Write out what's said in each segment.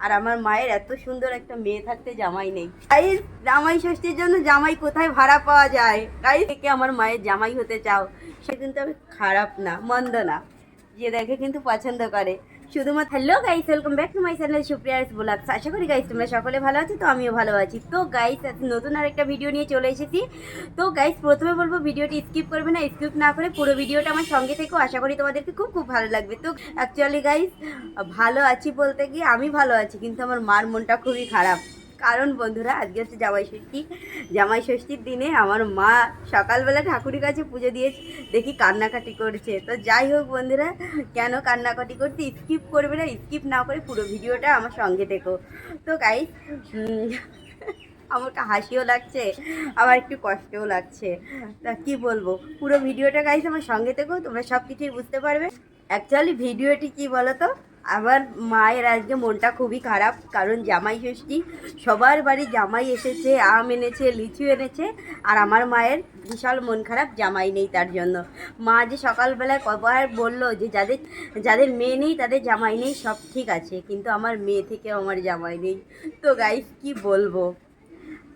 আর আমার মায়ের এত সুন্দর একটা মেয়ে থাকতে জামাই নেই। তাই জামাই ষষ্ঠীর জন্য জামাই কোথায় ভাড়া পাওয়া যায়? তাই থেকে আমার মায়ের জামাই হতে চাও? সে কিন্তু আমি খারাপ না, মন্দ না। যে দেখে কিন্তু পছন্দ করে। শুধুমাত্র hello guys welcome back to my channel Supriya's blogs আশা করি গাইস তোমরা সকলে ভালো আছো, তো আমিও ভালো আছি। তো গাইস নতুন আর একটা ভিডিও নিয়ে চলে এসেছি। তো গাইস প্রথমে বলব ভিডিওটি স্কিপ করবে না স্কিপ না করে পুরো ভিডিওটা আমার সঙ্গে থেকেও আশা করি তোমাদেরকে খুব খুব ভালো লাগবে। তো অ্যাকচুয়ালি গাইস ভালো আছি বলতে গিয়ে আমি ভালো আছি, কিন্তু আমার মার মনটা খুবই খারাপ। কারণ বন্ধুরা, আজকে হচ্ছে জামাই ষষ্ঠী। জামাই ষষ্ঠীর দিনে আমার মা সকালবেলা ঠাকুরের কাছে পুজো দিয়ে দেখি কান্নাকাটি করছে। তো যাই হোক বন্ধুরা, কেন কান্নাকাটি করছে? স্কিপ করবে না, স্কিপ না করে পুরো ভিডিওটা আমার সঙ্গে দেখো। তো গাইস আমার হাসিও লাগছে আবার একটু কষ্টও লাগছে। তা কি বলব? পুরো ভিডিওটা গাইস আমার সঙ্গে থেকো তোমরা সব কিছুই বুঝতে পারবে। অ্যাকচুয়ালি ভিডিওটি কি বলো তো আমার মায়ের আজকে মনটা খুবই খারাপ, কারণ জামাই ষষ্ঠী, সবার বাড়ি জামাই এসেছে, আম এনেছে, লিচু এনেছে, আর আমার মায়ের বিশাল মন খারাপ জামাই নেই তার জন্য। মা যে সকালবেলায় কবার বলল যে যাদের যাদের মেয়ে নেই তাদের জামাই নেই, সব ঠিক আছে, কিন্তু আমার মেয়ে থেকেও আমার জামাই নেই। তো গাইস কি বলব?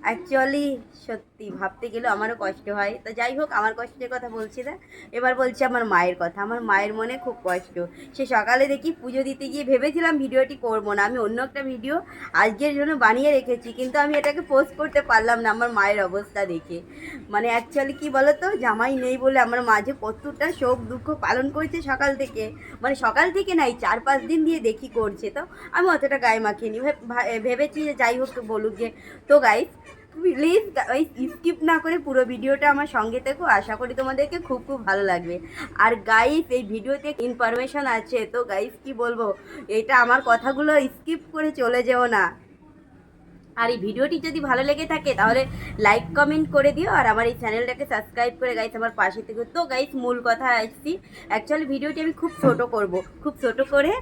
অ্যাকচুয়ালি সত্যি ভাবতে গেলেও আমারও কষ্ট হয়। তো যাই হোক, আমার কষ্টের কথা বলছি না। এবার বলছি আমার মায়ের কথা। আমার মায়ের মনে খুব কষ্ট। সে সকালে দেখি পুজো দিতে গিয়ে ভেবেছিলাম ভিডিওটি করব না। আমি অন্য একটা ভিডিও আজকের জন্য বানিয়ে রেখেছি, কিন্তু আমি এটাকে পোস্ট করতে পারলাম না আমার মায়ের অবস্থা দেখে। মানে অ্যাকচুয়ালি কি বলো তো জামাই নেই বলে আমার মাঝে কতটা শোক দুঃখ পালন করছে সকাল থেকে। মানে সকাল থেকে নাই, চার পাঁচ দিন দিয়ে দেখি করছে। তো আমি অতটা গায়ে মাখিনি। ভেবেছি যে যাই হোক বলুক যে, তো গাইস প্লিজ ওই স্কিপ না করে পুরো ভিডিওটা আমার সঙ্গে থেকো। আশা করি তোমাদেরকে খুব খুব ভালো লাগবে। আর গাইস এই ভিডিওতে ইনফরমেশন আছে। তো গাইস কি বলব? এটা আমার কথাগুলো স্কিপ করে চলে যেও না। আর এই ভিডিওটি যদি ভালো লেগে থাকে, তাহলে লাইক কমেন্ট করে দিও আর আমার এই চ্যানেলটাকে সাবস্ক্রাইব করে গাইস আমার পাশে থেকে। তো গাইস মূল কথা আসছি। অ্যাকচুয়ালি ভিডিওটি আমি খুব ছোট করব, খুব ছোট করে।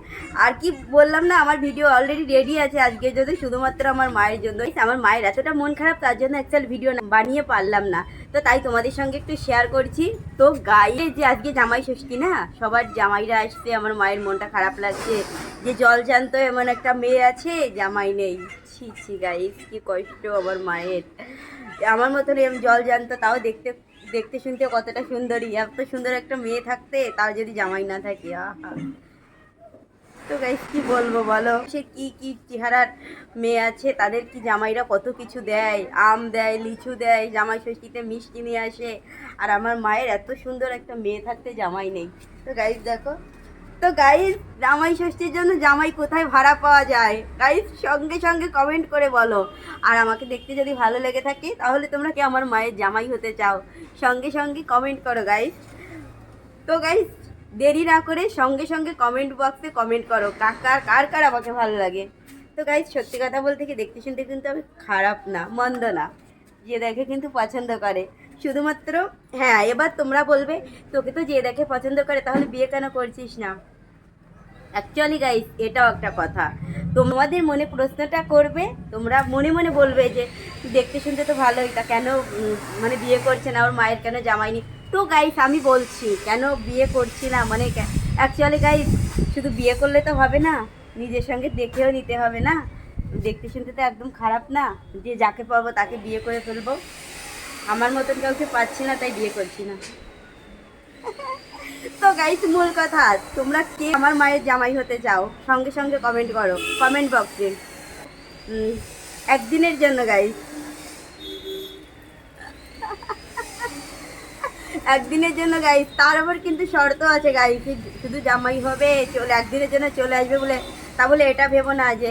আর কি বললাম না, আমার ভিডিও অলরেডি রেডি আছে আজকের জন্য শুধুমাত্র আমার মায়ের জন্য। আমার মায়ের এতটা মন খারাপ, তার জন্য অ্যাকচুয়ালি ভিডিও বানিয়ে পারলাম না। তো তাই তোমাদের সঙ্গে একটু শেয়ার করছি। তো গাইয়ে যে আজকে জামাই ষষ্ঠী না? সবার জামাইরা আসছে, আমার মায়ের মনটা খারাপ লাগছে। যে জল জানতো এমন একটা মেয়ে আছে, জামাই নেই। ছি গাইস কি কষ্ট আমার মায়ের। আমার মতন এরম জল জানতো, তাও দেখতে দেখতে শুনতে কতটা সুন্দরী। এত সুন্দর একটা মেয়ে থাকতে তার যদি জামাই না থাকে, আহা। তো গাইস কি বলব বলো? সে কি কি চেহারার মেয়ে আছে, তাদের কি জামাইরা কত কিছু দেয়? আম দেয়, লিচু দেয়, জামাই ষষ্ঠীতে মিষ্টি নিয়ে আসে। আর আমার মায়ের এত সুন্দর একটা মেয়ে থাকতে জামাই নেই। তো গাইস দেখো তো গাইস জামাই ষষ্ঠীর জন্য জামাই কোথায় ভাড়া পাওয়া যায়? গাইস সঙ্গে সঙ্গে কমেন্ট করে বলো। আর আমাকে দেখতে যদি ভালো লেগে থাকে, তাহলে তোমরা কি আমার মায়ের জামাই হতে চাও? সঙ্গে সঙ্গে কমেন্ট করো গাইস তো গাইস দেরি না করে সঙ্গে সঙ্গে কমেন্ট বক্সে কমেন্ট করো, কার কার কার আমাকে ভালো লাগে। তো গাইস সত্যি কথা বলতে কি, দেখতে শুনতে কিন্তু আমি খারাপ না, মন্দ না। যে দেখে কিন্তু পছন্দ করে। শুধুমাত্র হ্যাঁ এবার তোমরা বলবে, তোকে তো যে দেখে পছন্দ করে, তাহলে বিয়ে কেন করছিস না? অ্যাকচুয়ালি গাইস এটাও একটা কথা। তোমাদের মনে প্রশ্নটা করবে, তোমরা মনে মনে বলবে যে, দেখতে শুনতে তো ভালোই, তা কেন মানে বিয়ে করছে না, ওর মায়ের কেন জামাইনি তো গাইস আমি বলছি, কেন বিয়ে করছি না? মানে অ্যাকচুয়ালি গাইস শুধু বিয়ে করলে তো হবে না, নিজের সঙ্গে দেখেও নিতে হবে না। দেখতে শুনতে তো একদম খারাপ না, যে যাকে পাবো তাকে বিয়ে করে ফেলব। আমার মতন কাউকে পাচ্ছি না, তাই বিয়ে করছি না। তো গাইস মূল কথা, তোমরা কে আমার মায়ের জামাই হতে চাও, সঙ্গে সঙ্গে কমেন্ট করো কমেন্ট বক্সে একদিনের জন্য গাইস একদিনের জন্য গাইস তার আবার কিন্তু শর্ত আছে গাইস শুধু জামাই হবে, চলে, একদিনের জন্য চলে আসবে বলে, তা বলে এটা ভেবো না যে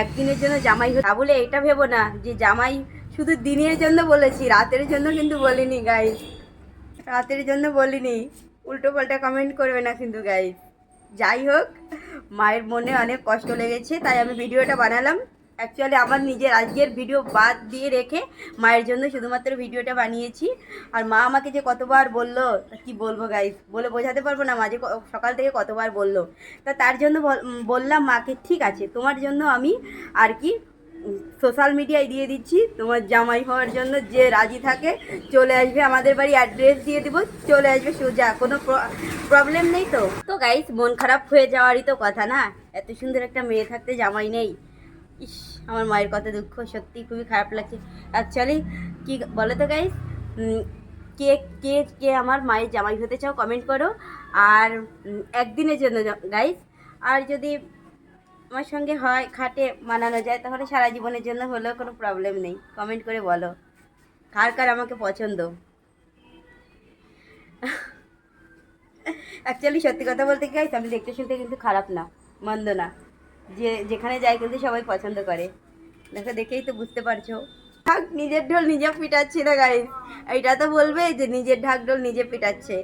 একদিনের জন্য জামাই হবে তা বলে এটা ভেবো না যে, জামাই শুধু দিনের জন্য বলেছি, রাতের জন্য কিন্তু বলিনি গাইস রাতের জন্য বলিনি। উল্টো পাল্টা কমেন্ট করবে না কিন্তু গাইস যাই হোক, মায়ের মনে অনেক কষ্ট লেগেছে, তাই আমি ভিডিওটা বানালাম। অ্যাকচুয়ালি আমার নিজের আজকের ভিডিও বাদ দিয়ে রেখে মায়ের জন্য শুধুমাত্র ভিডিওটা বানিয়েছি। আর মা আমাকে যে কতবার বলল কি বলব গাইস বলে বোঝাতে পারব না মাঝে সকাল থেকে কতবার বলল। তা তার জন্য বললাম মাকে, ঠিক আছে, তোমার জন্য আমি আর কি সোশ্যাল মিডিয়ায় দিয়ে দিচ্ছি। তোমার জামাই হওয়ার জন্য যে রাজি থাকে, চলে আসবে আমাদের বাড়ি অ্যাড্রেস দিয়ে দিব, চলে আসবে সোজা, কোনো প্রবলেম নেই তো। তো গাইস মন খারাপ হয়ে যাওয়ারই তো কথা না? এত সুন্দর একটা মেয়ে থাকতে জামাই নেই। ইস, আমার মায়ের কথা দুঃখ, সত্যি খুবই খারাপ লাগছে। অ্যাকচুয়ালি কি বলো তো গাইস কে কে কে আমার মায়ের জামাই হতে চাও কমেন্ট করো। আর একদিনের জন্য গাইস আর যদি আমার সঙ্গে হয়, খাটে মানানো যায়, তাহলে সারা জীবনের জন্য হলেও কোনো প্রবলেম নেই। কমেন্ট করে বলো, কার কার আমাকে পছন্দ? অ্যাকচুয়ালি সত্যি কথা বলতে কি আমি দেখতে শুনতে কিন্তু খারাপ না, মন্দ না। যে, যেখানে যাই কিন্তু সবাই পছন্দ করে। দেখো, দেখেই তো বুঝতে পারছ। ঢাক নিজের ঢোল নিজে পিটাচ্ছি না গাইস এইটা তো বলবে যে নিজের ঢাক ঢোল নিজে পিটাচ্ছে।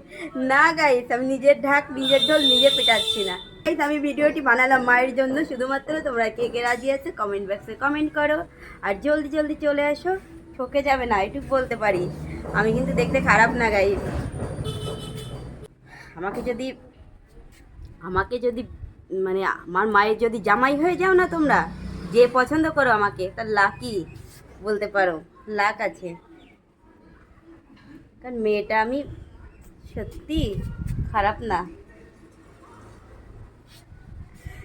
না গাইস আমি নিজের ঢাক, নিজের ঢোল নিজে পিটাচ্ছি না। আমি ভিডিওটি বানালাম মায়ের জন্য। শুধুমাত্র তোমরা কে কে রাজি আছে কমেন্ট বক্সে কমেন্ট করো। আর জলদি জলদি চলে আসো। ঠকে যাবে না, এটুকু বলতে পারি। আমি কিন্তু দেখতে খারাপ না গাইস আমাকে যদি আমাকে যদি মানে আমার মায়ের যদি জামাই হয়ে যাও না তোমরা, যে পছন্দ করো আমাকে তার লাকি বলতে পারো। লাক আছে। কারণ মেয়েটা আমি সত্যি খারাপ না।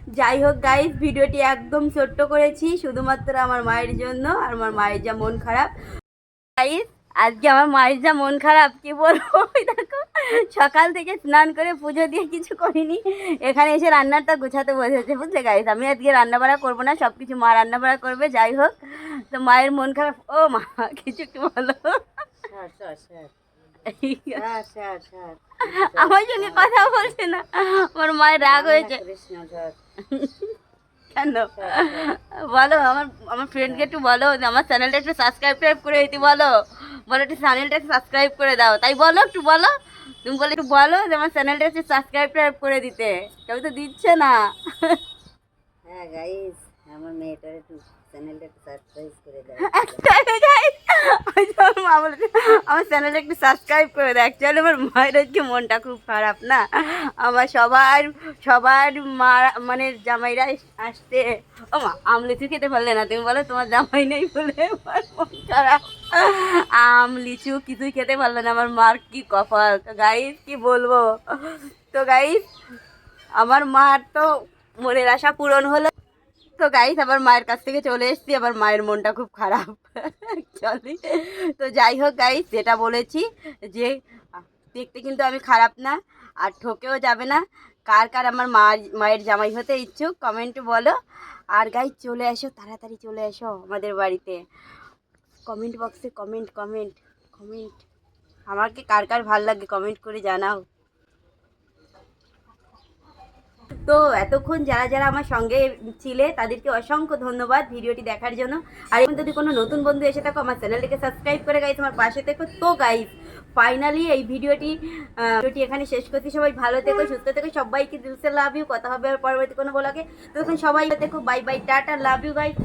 যাই হোক গাইস ভিডিওটি একদম ছোট্ট করেছি শুধুমাত্র আমার মায়ের জন্য আর আমার মায়ের যা মন খারাপ। গাইস আজকে আমার মায়ের যা মন খারাপ কি বলব? দেখো সকাল থেকে স্নান করে পুজো দিয়ে কিছু করিনি। এখানে এসে রান্নাটা গোছাতে বসেছে বুঝলে গাইস আমি আজকে রান্না বাড়া করব না সব কিছু মা রান্না বাড়া করবে যাই হোক তো মায়ের মন খারাপ ও মা কিছু একটু বলো। আমার সঙ্গে কথা বলছে না আমার মায়ের রাগ হয়েছে। কেন? বলো আমার আমার ফ্রেন্ডকে একটু বলো যে আমার চ্যানেলটা একটু সাবস্ক্রাইব টাইব করে দিতে বলো। বলো একটু চ্যানেলটা সাবস্ক্রাইব করে দাও। তাই বলো একটু বলো। তুমি বলে একটু বলো যে আমার চ্যানেলটা একটু সাবস্ক্রাইব টাইব করে দিতে। কেউ তো দিচ্ছে না। হ্যাঁ গাইস আমার মেয়েটার একটু চ্যানেলটা সাবস্ক্রাইব করে দাও Actually, guys, ওই যে আমার মা বলেছে, আমার চ্যানেলটা একটু সাবস্ক্রাইব করে দেয় অ্যাকচুয়ালি আমার মায়ের হচ্ছে মনটা খুব খারাপ, না? আমার সবার সবার মা মানে জামাইরা আসতে ও মা আম লিচু খেতে পারলে না, তুমি বলো তোমার জামাই নেই বলে আমার মন খারাপ। আম লিচু কিছুই খেতে পারলে না, আমার মার কি কপাল? তো গাইস কি বলব? তো গাইস আমার মার তো মনের আশা পূরণ হলো তো গাইস আবার মায়ের কাছ থেকে চলে এসেছি, আবার মায়ের মনটা খুব খারাপ। চলে। তো যাই হোক গাইস যেটা বলেছি যে দেখতে কিন্তু আমি খারাপ না, আর ঠকেও যাবে না। কার কার আমার মা মায়ের জামাই হতে ইচ্ছুক কমেন্ট বলো। আর গাইস চলে এসো, তাড়াতাড়ি চলে এসো আমাদের বাড়িতে। কমেন্ট বক্সে কমেন্ট কমেন্ট কমেন্ট আমাকে কার কার ভালো লাগে কমেন্ট করে জানাও। তো এতক্ষণ যারা যারা আমার সঙ্গে ছিলে, তাদেরকে অসংখ্য ধন্যবাদ ভিডিওটি দেখার জন্য। আর এখন যদি কোনো নতুন বন্ধু এসে থাকো, আমার চ্যানেলটিকে সাবস্ক্রাইব করে গাই আমার পাশে থেকো। তো গাইস ফাইনালি এই ভিডিওটি ভিডিওটি এখানে শেষ করছি। সবাই ভালো থেকো, সুস্থ থেকো। সবাইকে দিলসে লাভ ইউ কথা হবে আর পরবর্তী কোনো বলাকে তো এখন সবাই থেকো। Bye bye tata. Love you guys